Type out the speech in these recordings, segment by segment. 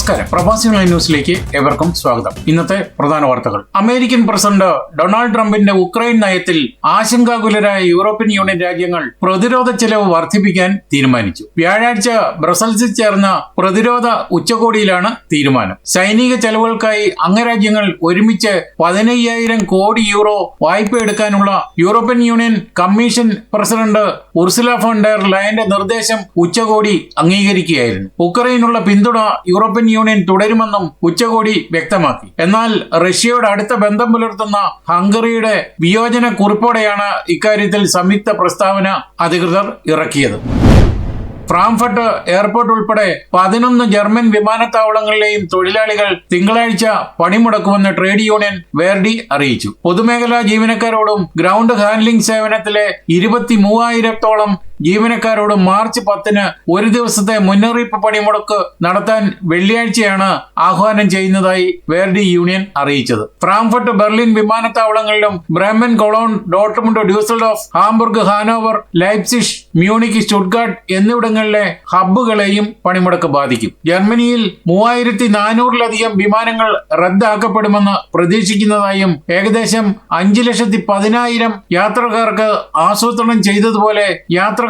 നമസ്കാരം. പ്രവാസികളെ ന്യൂസിലേക്ക് ഏവർക്കും സ്വാഗതം. ഇന്നത്തെ പ്രധാന വാർത്തകൾ. അമേരിക്കൻ പ്രസിഡന്റ് ഡൊണാൾഡ് ട്രംപിന്റെ ഉക്രൈൻ നയത്തിൽ ആശങ്കാകുലരായ യൂറോപ്യൻ യൂണിയൻ രാജ്യങ്ങൾ പ്രതിരോധ ചെലവ് വർദ്ധിപ്പിക്കാൻ തീരുമാനിച്ചു. വ്യാഴാഴ്ച ബ്രസൽസിൽ ചേർന്ന പ്രതിരോധ ഉച്ചകോടിയിലാണ് തീരുമാനം. സൈനിക ചെലവുകൾക്കായി അംഗരാജ്യങ്ങൾ ഒരുമിച്ച് പതിനയ്യായിരം കോടി യൂറോ വായ്പ എടുക്കാനുള്ള European Union commission president Ursula von der ലയന്റെ നിർദ്ദേശം ഉച്ചകോടി അംഗീകരിക്കുകയായിരുന്നു. ഉക്രൈനുള്ള പിന്തുണ യൂറോപ്യൻ യൂണിയൻ തുടരുമെന്നും ഉച്ചകോടി വ്യക്തമാക്കി. എന്നാൽ റഷ്യയോട് അടുത്ത ബന്ധം പുലർത്തുന്ന ഹംഗറിയുടെ വിയോജന കുറിപ്പോടെയാണ് ഇക്കാര്യത്തിൽ സംയുക്ത പ്രസ്താവന അധികൃതർ ഇറക്കിയത്. ഫ്രാങ്ക്ഫർട്ട് എയർപോർട്ട് ഉൾപ്പെടെ പതിനൊന്ന് ജർമ്മൻ വിമാനത്താവളങ്ങളിലെയും തൊഴിലാളികൾ തിങ്കളാഴ്ച പണിമുടക്കുമെന്ന് ട്രേഡ് യൂണിയൻ വേർഡി അറിയിച്ചു. പൊതുമേഖലാ ജീവനക്കാരോടും ഗ്രൗണ്ട് ഹാൻഡ്ലിംഗ് സേവനത്തിലെ ഇരുപത്തി മൂവായിരത്തോളം ജീവനക്കാരോട് മാർച്ച് പത്തിന് ഒരു ദിവസത്തെ മുന്നറിയിപ്പ് പണിമുടക്ക് നടത്താൻ വെള്ളിയാഴ്ചയാണ് ആഹ്വാനം ചെയ്യുന്നതായി വേർഡി യൂണിയൻ അറിയിച്ചത്. ഫ്രാങ്ക്ഫർട്ട് ബെർലിൻ വിമാനത്താവളങ്ങളിലും Bremen Cologne Dortmund Düsseldorf Hamburg Hannover Leipzig Munich Stuttgart എന്നിവിടങ്ങളിലെ ഹബ്ബുകളെയും പണിമുടക്ക് ബാധിക്കും. ജർമ്മനിയിൽ മൂവായിരത്തി നാനൂറിലധികം വിമാനങ്ങൾ റദ്ദാക്കപ്പെടുമെന്ന് പ്രതീക്ഷിക്കുന്നതായും ഏകദേശം അഞ്ചു ലക്ഷത്തി പതിനായിരം യാത്രക്കാർക്ക് ആസൂത്രണം ചെയ്തതുപോലെ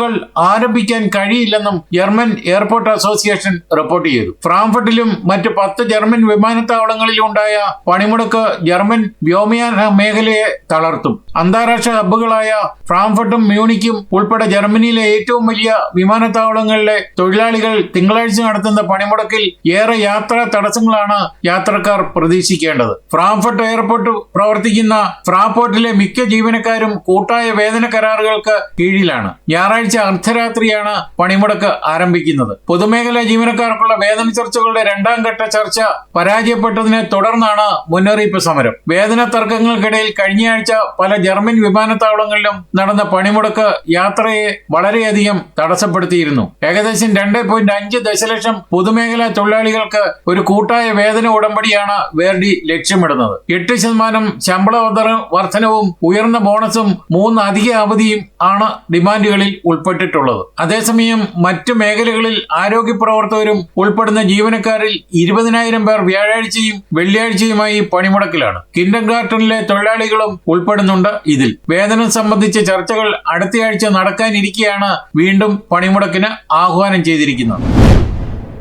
യാത്രകൾ ആരംഭിക്കാൻ കഴിയില്ലെന്നും ജർമ്മൻ എയർപോർട്ട് അസോസിയേഷൻ റിപ്പോർട്ട് ചെയ്തു. ഫ്രാങ്ക്ഫർട്ടിലും മറ്റ് പത്ത് ജർമ്മൻ വിമാനത്താവളങ്ങളിലും ഉണ്ടായ പണിമുടക്ക് ജർമ്മൻ വ്യോമയാന മേഖലയെ തളർത്തും. അന്താരാഷ്ട്ര ഹബ്ബുകളായ ഫ്രാങ്ക്ഫർട്ടും മ്യൂണിക്കും ഉൾപ്പെടെ ജർമ്മനിയിലെ ഏറ്റവും വലിയ വിമാനത്താവളങ്ങളിലെ തൊഴിലാളികൾ തിങ്കളാഴ്ച നടത്തുന്ന പണിമുടക്കിൽ ഏറെ യാത്രാ തടസ്സങ്ങളാണ് യാത്രക്കാർ പ്രതീക്ഷിക്കേണ്ടത്. ഫ്രാങ്ക്ഫർട്ട് എയർപോർട്ട് പ്രവർത്തിക്കുന്ന ഫ്രാപോർട്ടിലെ മിക്ക ജീവനക്കാരും കൂട്ടായ വേതന കരാറുകൾക്ക് കീഴിലാണ്. ഞായറാഴ്ച അർദ്ധരാത്രിയാണ് പണിമുടക്ക് ആരംഭിക്കുന്നത്. പൊതുമേഖലാ ജീവനക്കാർക്കുള്ള വേതന ചർച്ചകളുടെ രണ്ടാം ഘട്ട ചർച്ച പരാജയപ്പെട്ടതിനെ തുടർന്നാണ് മുന്നറിയിപ്പ് സമരം. വേതന തർക്കങ്ങൾക്കിടയിൽ കഴിഞ്ഞയാഴ്ച പല ജർമ്മൻ വിമാനത്താവളങ്ങളിലും നടന്ന പണിമുടക്ക് യാത്രയെ വളരെയധികം തടസ്സപ്പെടുത്തിയിരുന്നു. ഏകദേശം രണ്ട് പോയിന്റ് അഞ്ച് ദശലക്ഷം പൊതുമേഖലാ തൊഴിലാളികൾക്ക് ഒരു കൂട്ടായ വേതന ഉടമ്പടിയാണ് വേർഡി ലക്ഷ്യമിടുന്നത്. എട്ട് ശതമാനം ശമ്പള വർധന- വർധനവും ഉയർന്ന ബോണസും മൂന്ന് അധിക അവധിയും ആണ് ഡിമാൻഡുകളിൽ ഉൾപ്പെട്ടിട്ടുള്ളത്. അതേസമയം മറ്റു മേഖലകളിൽ ആരോഗ്യ പ്രവർത്തകരും ഉൾപ്പെടുന്ന ജീവനക്കാരിൽ ഇരുപതിനായിരം പേർ വ്യാഴാഴ്ചയും വെള്ളിയാഴ്ചയുമായി പണിമുടക്കിലാണ്. കിൻഡർ ഗാർട്ടനിലെ തൊഴിലാളികളും ഉൾപ്പെടുന്നുണ്ട് ഇതിൽ. വേതനം സംബന്ധിച്ച ചർച്ചകൾ അടുത്തയാഴ്ച നടക്കാനിരിക്കെയാണ് വീണ്ടും പണിമുടക്കിന് ആഹ്വാനം ചെയ്തിരിക്കുന്നത്.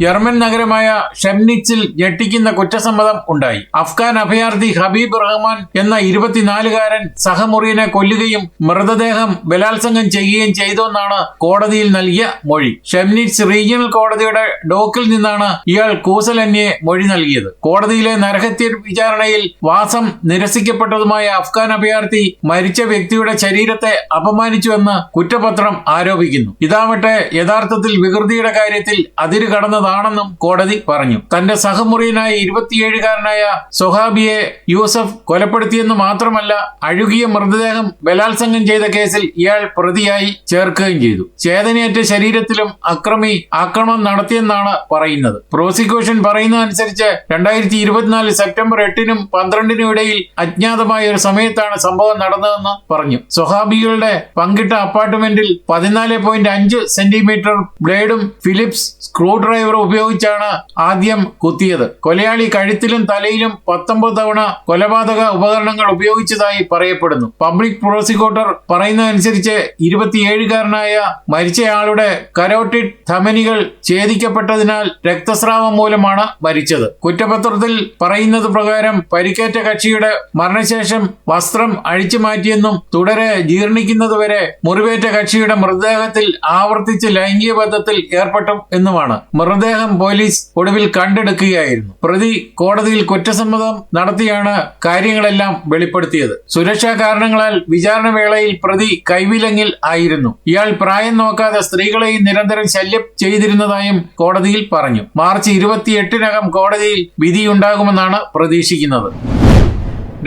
ജർമ്മൻ നഗരമായ ഷംനിച്ചിൽ ഞെട്ടിക്കുന്ന കുറ്റസമ്മതം ഉണ്ടായി. അഫ്ഗാൻ അഭയാർത്ഥി ഹബീബ് റഹ്മാൻ എന്ന ഇരുപത്തിനാലുകാരൻ സഹമുറിയനെ കൊല്ലുകയും മൃതദേഹം ബലാത്സംഗം ചെയ്യുകയും ചെയ്തുവെന്നാണ് കോടതിയിൽ നൽകിയ മൊഴി. ഷംനിച്ച് റീജിയണൽ കോടതിയുടെ ഡോക്കിൽ നിന്നാണ് ഇയാൾ കൂസലന്യെ മൊഴി നൽകിയത്. കോടതിയിലെ നരഹത്യ വിചാരണയിൽ വാസം നിരസിക്കപ്പെട്ടതുമായ അഫ്ഗാൻ അഭയാർത്ഥി മരിച്ച വ്യക്തിയുടെ ശരീരത്തെ അപമാനിച്ചുവെന്ന് കുറ്റപത്രം ആരോപിക്കുന്നു. ഇതാവട്ടെ യഥാർത്ഥത്തിൽ വികൃതിയുടെ കാര്യത്തിൽ അതിര് കടന്നതാണെന്നും കോടതി പറഞ്ഞു. തന്റെ സഹമുറിയനായ ഇരുപത്തിയേഴുകാരനായ സൊഹാബിയെ യൂസഫ് കൊലപ്പെടുത്തിയെന്ന് മാത്രമല്ല അഴുകിയ മൃതദേഹം ബലാത്സംഗം ചെയ്ത കേസിൽ ഇയാൾ പ്രതിയായി ചേർക്കുകയും ചെയ്തു. ചേതനയേറ്റ ശരീരത്തിലും അക്രമി ആക്രമണം നടത്തിയെന്നാണ് പറയുന്നത്. പ്രോസിക്യൂഷൻ പറയുന്നതനുസരിച്ച് രണ്ടായിരത്തി ഇരുപത്തിനാല് സെപ്റ്റംബർ എട്ടിനും പന്ത്രണ്ടിനും ഇടയിൽ അജ്ഞാതമായ ഒരു സമയത്താണ് സംഭവം നടന്നതെന്ന് പറഞ്ഞു. സൊഹാബികളുടെ പങ്കിട്ട അപ്പാർട്ട്മെന്റിൽ പതിനാല് പോയിന്റ് അഞ്ച് സെന്റിമീറ്റർ ബ്ലേഡും ഫിലിപ്സ് സ്ക്രൂ ഡ്രൈവറും ഉപയോഗിച്ചാണ് ആദ്യം കുത്തിയത്. കൊലയാളി കഴുത്തിലും തലയിലും പത്തൊമ്പത് തവണ കൊലപാതക ഉപകരണങ്ങൾ ഉപയോഗിച്ചതായി പറയപ്പെടുന്നു. പബ്ലിക് പ്രോസിക്യൂട്ടർ പറയുന്നതനുസരിച്ച് ഇരുപത്തിയേഴുകാരനായ മരിച്ചയാളുടെ കരോട്ടിഡ് ധമനികൾ ഛേദിക്കപ്പെട്ടതിനാൽ രക്തസ്രാവം മൂലമാണ് മരിച്ചത്. കുറ്റപത്രത്തിൽ പറയുന്നത് പ്രകാരം പരിക്കേറ്റ കക്ഷിയുടെ മരണശേഷം വസ്ത്രം അഴിച്ചു മാറ്റിയെന്നും തുടരെ ജീർണിക്കുന്നതുവരെ മുറിവേറ്റ കക്ഷിയുടെ മൃതദേഹത്തിൽ ആവർത്തിച്ച് ലൈംഗിക ബന്ധത്തിൽ ഏർപ്പെട്ടു എന്നുമാണ്. മൃതദേഹം പോലീസ് ഒടുവിൽ കണ്ടെടുക്കുകയായിരുന്നു. പ്രതി കോടതിയിൽ കുറ്റസമ്മതം നടത്തിയാണ് കാര്യങ്ങളെല്ലാം വെളിപ്പെടുത്തിയത്. സുരക്ഷാ കാരണങ്ങളാൽ വിചാരണ വേളയിൽ പ്രതി കൈവിലങ്ങിൽ ആയിരുന്നു. ഇയാൾ പ്രായം നോക്കാതെ സ്ത്രീകളെയും നിരന്തരം ശല്യം ചെയ്തിരുന്നതായും കോടതിയിൽ പറഞ്ഞു. മാർച്ച് ഇരുപത്തിയെട്ടിനകം കോടതിയിൽ വിധിയുണ്ടാകുമെന്നാണ് പ്രതീക്ഷിക്കുന്നത്.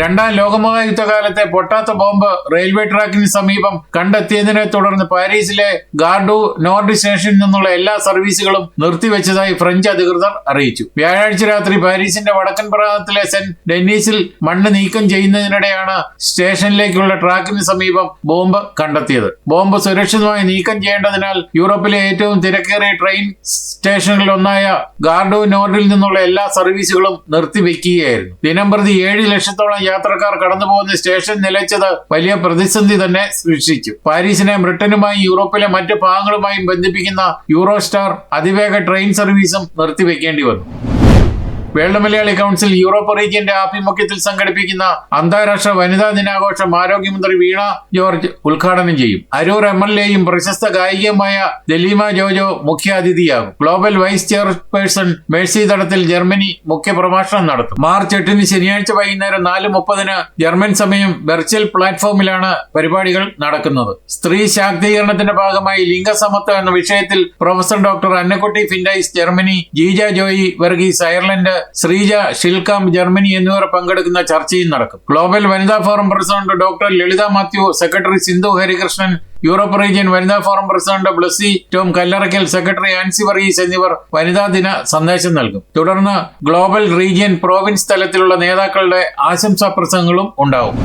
രണ്ടാം ലോകമഹായുദ്ധകാലത്തെ പൊട്ടാത്ത ബോംബ് റെയിൽവേ ട്രാക്കിന് സമീപം കണ്ടെത്തിയതിനെ തുടർന്ന് പാരീസിലെ ഗാർഡു നോർഡ് സ്റ്റേഷനിൽ നിന്നുള്ള എല്ലാ സർവീസുകളും നിർത്തിവെച്ചതായി ഫ്രഞ്ച് അധികൃതർ അറിയിച്ചു. വ്യാഴാഴ്ച രാത്രി പാരീസിന്റെ വടക്കൻ പ്രാന്തത്തിലെ സെന്റ് ഡെന്നീസിൽ മണ്ണ് നീക്കം ചെയ്യുന്നതിനിടെയാണ് സ്റ്റേഷനിലേക്കുള്ള ട്രാക്കിന് സമീപം ബോംബ് കണ്ടെത്തിയത്. ബോംബ് സുരക്ഷിതമായി നീക്കം ചെയ്യേണ്ടതിനാൽ യൂറോപ്പിലെ ഏറ്റവും തിരക്കേറിയ ട്രെയിൻ സ്റ്റേഷനുകളിലൊന്നായ ഗാർഡു നോർഡിൽ നിന്നുള്ള എല്ലാ സർവീസുകളും നിർത്തിവെക്കുകയായിരുന്നു. ദിനംപ്രതി ഏഴ് ലക്ഷത്തോളം യാത്രക്കാർ കടന്നു പോകുന്ന സ്റ്റേഷൻ നിലച്ചത് വലിയ പ്രതിസന്ധി തന്നെ സൃഷ്ടിച്ചു. പാരീസിനെ ബ്രിട്ടനുമായി യൂറോപ്പിലെ മറ്റ് ഭാഗങ്ങളുമായും ബന്ധിപ്പിക്കുന്ന യൂറോസ്റ്റാർ അതിവേഗ ട്രെയിൻ സർവീസും നിർത്തിവെക്കേണ്ടി വന്നു. വേൾഡ് മലയാളി കൗൺസിൽ യൂറോപ്പ് റീജിയന്റെ ആഭിമുഖ്യത്തിൽ സംഘടിപ്പിക്കുന്ന അന്താരാഷ്ട്ര വനിതാ ദിനാഘോഷം ആരോഗ്യമന്ത്രി വീണ ജോർജ് ഉദ്ഘാടനം ചെയ്യും. അരൂർ എം എൽ എയും പ്രശസ്ത ഗായികയുമായ ദലീമ ജോജോ മുഖ്യാതിഥിയാകും. Global vice chairperson Mercy Thadathil Germany മുഖ്യ പ്രഭാഷണം നടത്തും. മാർച്ച് എട്ടിന് ശനിയാഴ്ച വൈകുന്നേരം നാല് മുപ്പതിന് ജർമ്മൻ സമയം വെർച്വൽ പ്ലാറ്റ്ഫോമിലാണ് പരിപാടികൾ നടക്കുന്നത്. സ്ത്രീ ശാക്തീകരണത്തിന്റെ ഭാഗമായി ലിംഗസമത്വം എന്ന വിഷയത്തിൽ professor doctor Annakutty Findeis Germany Jeeja Joy Varghese Ireland Sreeja Schilkam Germany എന്നിവർ പങ്കെടുക്കുന്ന ചർച്ചയും നടക്കും. ഗ്ലോബൽ വനിതാ forum president doctor Lalitha Mathew secretary Sindhu Harikrishnan Europe region വനിതാ forum president Blessy Tom Kallarakkal secretary Ancy Varghese എന്നിവർ വനിതാ ദിന സന്ദേശം നൽകും. തുടർന്ന് ഗ്ലോബൽ റീജിയൻ പ്രോവിൻസ് തലത്തിലുള്ള നേതാക്കളുടെ ആശംസാ പ്രസംഗങ്ങളും ഉണ്ടാവും.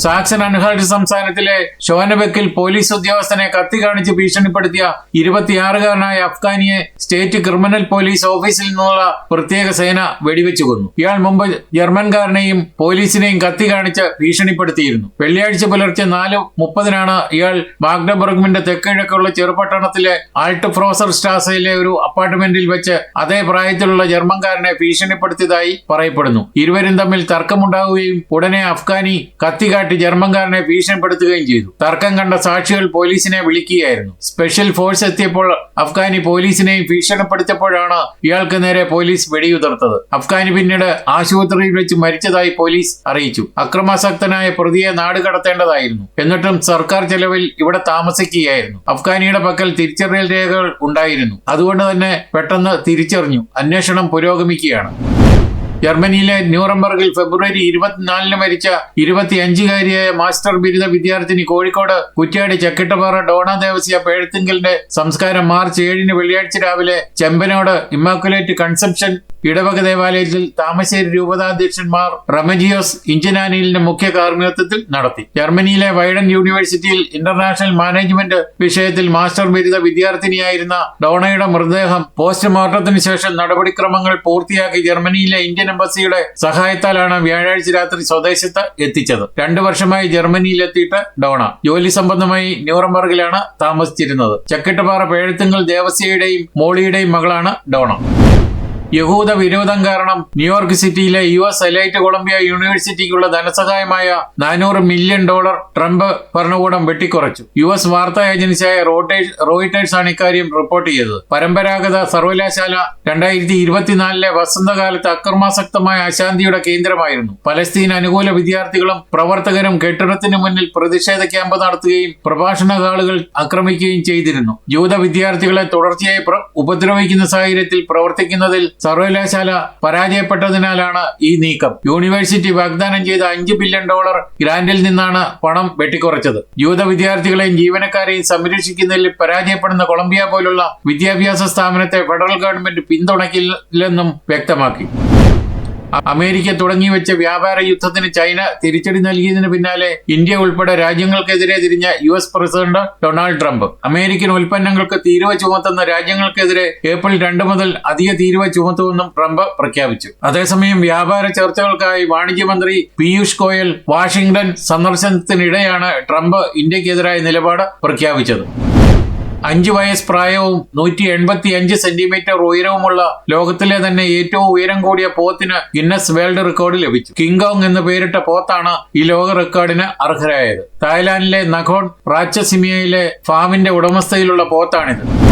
സാക്സൺ അൻഹാൾട്ട് സംസ്ഥാനത്തിലെ ഷോനബെക്കിൽ പോലീസ് ഉദ്യോഗസ്ഥനെ കത്തി കാണിച്ച് ഭീഷണിപ്പെടുത്തിയ ഇരുപത്തിയാറുകാരനായ അഫ്ഗാനിയെ സ്റ്റേറ്റ് ക്രിമിനൽ പോലീസ് ഓഫീസിൽ നിന്നുള്ള പ്രത്യേക സേന വെടിവെച്ചു കൊന്നു. ഇയാൾ മുമ്പ് ജർമ്മൻകാരനെയും പോലീസിനെയും കത്തി കാണിച്ച് ഭീഷണിപ്പെടുത്തിയിരുന്നു. വെള്ളിയാഴ്ച പുലർച്ചെ നാല് മുപ്പതിനാണ് ഇയാൾ ബാഗ്ഡബർഗ്മിന്റെ തെക്കിഴക്കുള്ള ചെറുപട്ടണത്തിലെ ആൾട്ട് ഫ്രോസർ സ്റ്റാസയിലെ ഒരു അപ്പാർട്ട്മെന്റിൽ വെച്ച് അതേ പ്രായത്തിലുള്ള ജർമ്മൻകാരനെ ഭീഷണിപ്പെടുത്തിയതായി പറയപ്പെടുന്നു. ഇരുവരും തമ്മിൽ തർക്കമുണ്ടാവുകയും ഉടനെ അഫ്ഗാനി കത്തി കാട്ടി ജർമ്മൻകാരനെ ഭീഷണിപ്പെടുത്തുകയും ചെയ്തു. തർക്കം കണ്ട സാക്ഷികൾ പോലീസിനെ വിളിക്കുകയായിരുന്നു. സ്പെഷ്യൽ ഫോഴ്സ് എത്തിയപ്പോൾ അഫ്ഗാനി പോലീസിനെയും ഭീഷണിപ്പെടുത്തിയപ്പോഴാണ് ഇയാൾക്ക് നേരെ പോലീസ് വെടിയുതിർത്തത്. അഫ്ഗാനി പിന്നീട് ആശുപത്രിയിൽ വെച്ച് മരിച്ചതായി പോലീസ് അറിയിച്ചു. അക്രമാസക്തനായ പ്രതിയെ നാട് കടത്തേണ്ടതായിരുന്നു. എന്നിട്ടും സർക്കാർ ചെലവിൽ ഇവിടെ താമസിക്കുകയായിരുന്നു. അഫ്ഗാനിയുടെ പക്കൽ തിരിച്ചറിയൽ രേഖകൾ ഉണ്ടായിരുന്നു. അതുകൊണ്ട് തന്നെ പെട്ടെന്ന് തിരിച്ചറിഞ്ഞു. അന്വേഷണം പുരോഗമിക്കുകയാണ്. ജർമ്മനിയിലെ ന്യൂറംബർഗിൽ ഫെബ്രുവരി ഇരുപത്തിനാലിന് മരിച്ച ഇരുപത്തിയഞ്ചുകാരിയായ മാസ്റ്റർ ബിരുദ വിദ്യാർത്ഥിനി കോഴിക്കോട് കുറ്റ്യാടി ചക്കിട്ടപ്പാറ ഡോണ ദേവസ്യ പേഴത്തിങ്കലിന്റെ സംസ്കാരം മാർച്ച് ഏഴിന് വെള്ളിയാഴ്ച രാവിലെ ചെമ്പനോട് ഇമ്മാക്കുലേറ്റ് കൺസെപ്ഷൻ ഇടവക ദേവാലയത്തിൽ താമശ്ശേരി രൂപതാധ്യക്ഷന്മാർ റമജിയോസ് ഇഞ്ചനാനിലിന്റെ മുഖ്യ കാർമ്മികത്വത്തിൽ നടത്തി. ജർമ്മനിയിലെ വൈഡൻ യൂണിവേഴ്സിറ്റിയിൽ ഇന്റർനാഷണൽ മാനേജ്മെന്റ് വിഷയത്തിൽ മാസ്റ്റർ ബിരുദ വിദ്യാർത്ഥിനിയായിരുന്ന ഡോണയുടെ മൃതദേഹം പോസ്റ്റ്മോർട്ടത്തിന് ശേഷം നടപടിക്രമങ്ങൾ പൂർത്തിയാക്കി ജർമ്മനിയിലെ ഇന്ത്യൻ എംബസിയുടെ സഹായത്താലാണ് വ്യാഴാഴ്ച രാത്രി സ്വദേശത്ത് എത്തിച്ചത്. രണ്ടു വർഷമായി ജർമ്മനിയിലെത്തിയിട്ട് ഡോണ. ജോലി സംബന്ധമായി ന്യൂറംബർഗിലാണ് താമസിച്ചിരുന്നത്. ചക്കിട്ടപ്പാറ പേഴത്തുങ്കൽ ദേവസ്യയുടെയും മോളിയുടെയും മകളാണ് ഡോണ. യഹൂദ വിരോധം കാരണം ന്യൂയോർക്ക് സിറ്റിയിലെ യു എസ് എലൈറ്റ് കൊളംബിയ യൂണിവേഴ്സിറ്റിക്കുള്ള ധനസഹായമായ നാനൂറ് മില്യൺ ഡോളർ ട്രംപ് ഭരണകൂടം വെട്ടിക്കുറച്ചു. യു എസ് വാർത്താ ഏജൻസിയായ റോയിട്ടേഴ്സ് ആണ് ഇക്കാര്യം റിപ്പോർട്ട് ചെയ്തത്. പരമ്പരാഗത സർവകലാശാല രണ്ടായിരത്തി ഇരുപത്തിനാലിലെ വസന്തകാലത്ത് അക്രമാസക്തമായ അശാന്തിയുടെ കേന്ദ്രമായിരുന്നു. പലസ്തീൻ അനുകൂല വിദ്യാർത്ഥികളും പ്രവർത്തകരും കെട്ടിടത്തിന് മുന്നിൽ പ്രതിഷേധ ക്യാമ്പ് നടത്തുകയും പ്രഭാഷണ ഹാളുകൾ ആക്രമിക്കുകയും ചെയ്തിരുന്നു. ജൂത വിദ്യാർത്ഥികളെ തുടർച്ചയായി ഉപദ്രവിക്കുന്ന സാഹചര്യത്തിൽ പ്രവർത്തിക്കുന്നതിൽ സർവകലാശാല പരാജയപ്പെട്ടതിനാലാണ് ഈ നീക്കം. യൂണിവേഴ്സിറ്റി വാഗ്ദാനം ചെയ്ത അഞ്ച് ബില്യൺ ഡോളർ ഗ്രാന്റിൽ നിന്നാണ് പണം വെട്ടിക്കുറച്ചത്. യുവത വിദ്യാർത്ഥികളെയും ജീവനക്കാരെയും സംരക്ഷിക്കുന്നതിൽ പരാജയപ്പെടുന്ന കൊളംബിയ പോലുള്ള വിദ്യാഭ്യാസ സ്ഥാപനത്തെ ഫെഡറൽ ഗവൺമെന്റ് പിന്തുണയ്ക്കില്ലെന്നും വ്യക്തമാക്കി. അ- തുടങ്ങി വെച്ച വ്യാപാര യുദ്ധത്തിന് ചൈന തിരിച്ചടി നൽകിയതിന് പിന്നാലെ ഇന്ത്യ ഉൾപ്പെടെ രാജ്യങ്ങൾക്കെതിരെ തിരിഞ്ഞ U S president Donald Trump. American ഉൽപ്പന്നങ്ങൾക്ക് തീരുവ ചുമത്തുന്ന രാജ്യങ്ങൾക്കെതിരെ ഏപ്രിൽ രണ്ട് മുതൽ അധിക തീരുവ ചുമത്തുമെന്നും ട്രംപ് പ്രഖ്യാപിച്ചു. അതേസമയം വ്യാപാര ചർച്ചകൾക്കായി വാണിജ്യമന്ത്രി പീയൂഷ് ഗോയൽ വാഷിംഗ്ടൺ സന്ദർശനത്തിനിടെയാണ് ട്രംപ് ഇന്ത്യക്കെതിരായ നിലപാട് പ്രഖ്യാപിച്ചത്. അഞ്ച് വയസ്സ് പ്രായവും നൂറ്റി എൺപത്തി അഞ്ച് സെന്റിമീറ്റർ ഉയരവുമുള്ള ലോകത്തിലെ തന്നെ ഏറ്റവും ഉയരം കൂടിയ പോത്തിന് ഗിന്നസ് വേൾഡ് റെക്കോർഡ് ലഭിച്ചു. കിങ്കോങ് എന്ന് പേരിട്ട പോത്താണ് ഈ ലോക റെക്കോർഡിന് അർഹരായത്. തായ്ലാന്റിലെ നഖോൺ റാച്ചസിമിയയിലെ ഫാമിന്റെ ഉടമസ്ഥയിലുള്ള പോത്താണിത്.